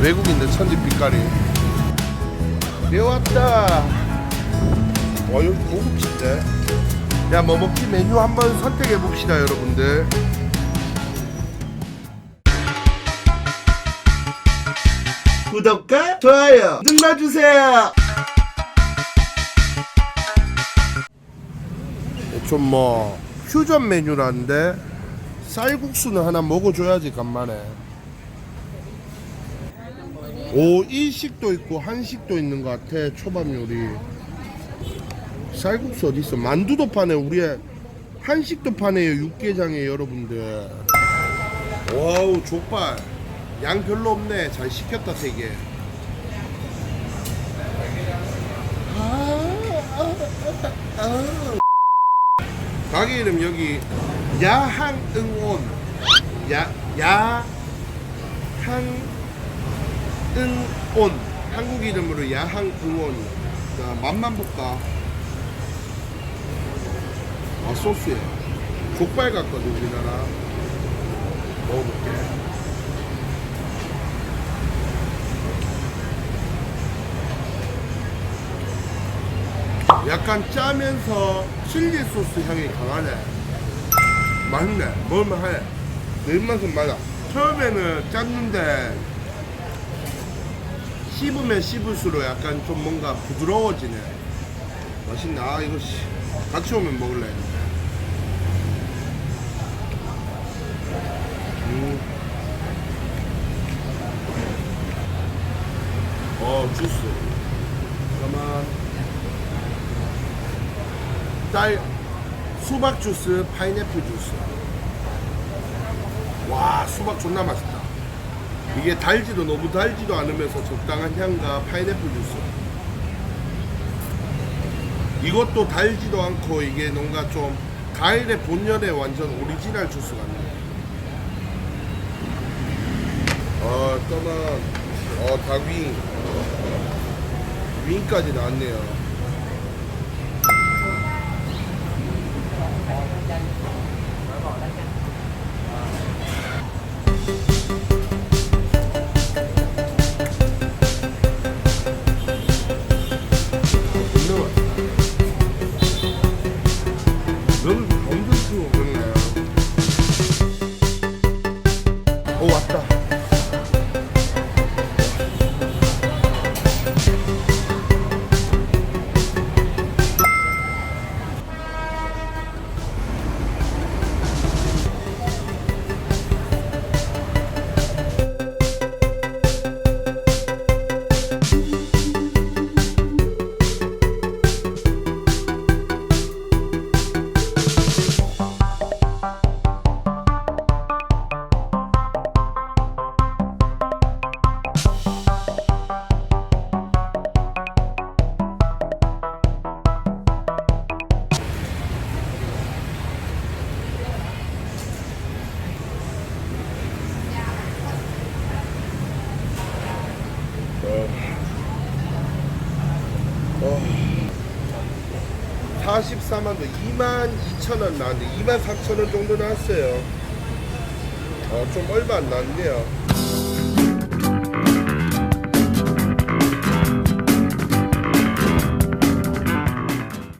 외국인들 천지 빛깔이. 배웠다. 와 여기 고급진데? 야뭐 먹지 메뉴 한번 선택해 봅시다 여러분들 구독과 좋아요 눌러주세요. 좀뭐 퓨전 메뉴라는데 쌀국수는 하나 먹어줘야지 간만에. 오 일식도 있고 한식도 있는 것 같아 초밥 요리. 쌀국수 어디 있어? 만두도 파네 우리 한식도 파네요 육개장에 여러분들. 와우 족발 양 별로 없네. 잘 시켰다 되게 가게 이름 여기 야항응온 야 야항응온 한국 이름으로 야항응온 자 맛만 볼까? 아 소스에 족발 같거든 우리나라. 먹어볼게 약간 짜면서 칠리 소스 향이 강하네. 맛있네. 해. 내 입맛은 맞아. 처음에는 짰는데 씹으면 씹을수록 약간 좀 뭔가 부드러워지네. 맛있네 아 이거 씨, 같이 오면 먹을래. 음. 어 주스. 잠깐만 딸 수박 주스 파인애플 주스. 와 수박 존나 맛있다. 이게 달지도 너무 달지도 않으면서 적당한 향과 파인애플 주스. 이것도 달지도 않고 이게 뭔가 좀 과일의 본연의 완전 오리지널 주스 같네. 어 떠만 어 닭윙. 윙까지 나왔네요 존 44만 원, 2만 2천 원 나왔는데 2만 3천 원 정도 나왔어요. 어, 좀 얼마 안 나왔네요.